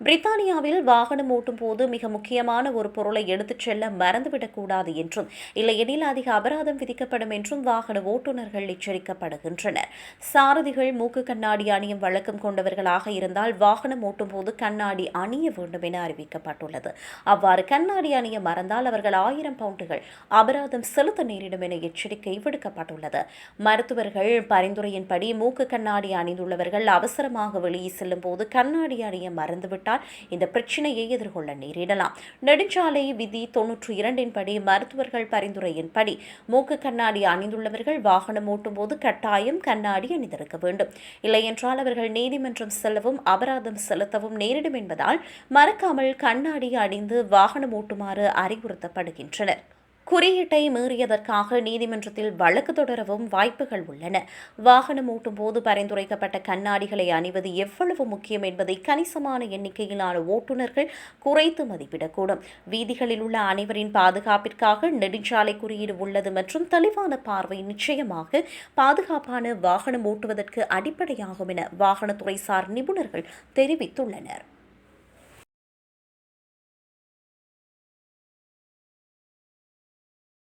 பிரித்தானியாவில் வாகனம் ஓட்டும் போது மிக முக்கியமான ஒரு பொருளை எடுத்துச் செல்ல மறந்துவிடக்கூடாது என்றும் இல்லையெனில் அதிக அபராதம் விதிக்கப்படும் என்றும் வாகன ஓட்டுநர்கள் எச்சரிக்கப்படுகின்றனர். சாரதிகள் மூக்கு கண்ணாடி அணியும் வழக்கம் கொண்டவர்களாக இருந்தால் வாகனம் ஓட்டும் போது கண்ணாடி அணிய வேண்டும் என அறிவிக்கப்பட்டுள்ளது. அவ்வாறு கண்ணாடி அணிய மறந்தால் அவர்கள் ஆயிரம் பவுண்டுகள் அபராதம் செலுத்த நேரிடும் என எச்சரிக்கை விடுக்கப்பட்டுள்ளது. மருத்துவர்கள் பரிந்துரையின்படி மூக்கு கண்ணாடி அணிந்துள்ளவர்கள் அவசரமாக வெளியே செல்லும் போது கண்ணாடி அணிய மறந்துவிட்டு விட்டால் இந்த பிரச்சனையை எதிர்கொள்ள நேரிடலாம். நெடுஞ்சாலை விதி தொன்னூற்றி இரண்டின் படி மருத்துவர்கள் பரிந்துரையின்படி மூக்கு கண்ணாடி அணிந்துள்ளவர்கள் வாகனம் ஓட்டும் போது கட்டாயம் கண்ணாடி அணிந்திருக்க வேண்டும். இல்லையென்றால் அவர்கள் நீதிமன்றம் செல்லவும் அபராதம் செலுத்தவும் நேரிடும் என்பதால் மறக்காமல் கண்ணாடி அணிந்து வாகனம் ஓட்டுமாறு அறிவுறுத்தப்படுகின்றனர். குறியீட்டை மீறியதற்காக நீதிமன்றத்தில் வழக்கு தொடரவும் வாய்ப்புகள் உள்ளன. வாகனம் ஓட்டும் போது பரிந்துரைக்கப்பட்ட கண்ணாடிகளை அணிவது எவ்வளவு முக்கியம் என்பதை கணிசமான எண்ணிக்கையிலான ஓட்டுநர்கள் குறைத்து மதிப்பிடக்கூடும். வீதிகளில் உள்ள அனைவரின் பாதுகாப்பிற்காக நெடுஞ்சாலை குறியீடு உள்ளது மற்றும் தெளிவான பார்வை நிச்சயமாக பாதுகாப்பான வாகனம் ஓட்டுவதற்கு அடிப்படையாகும் என வாகனத்துறை சார் நிபுணர்கள் தெரிவித்துள்ளனர்.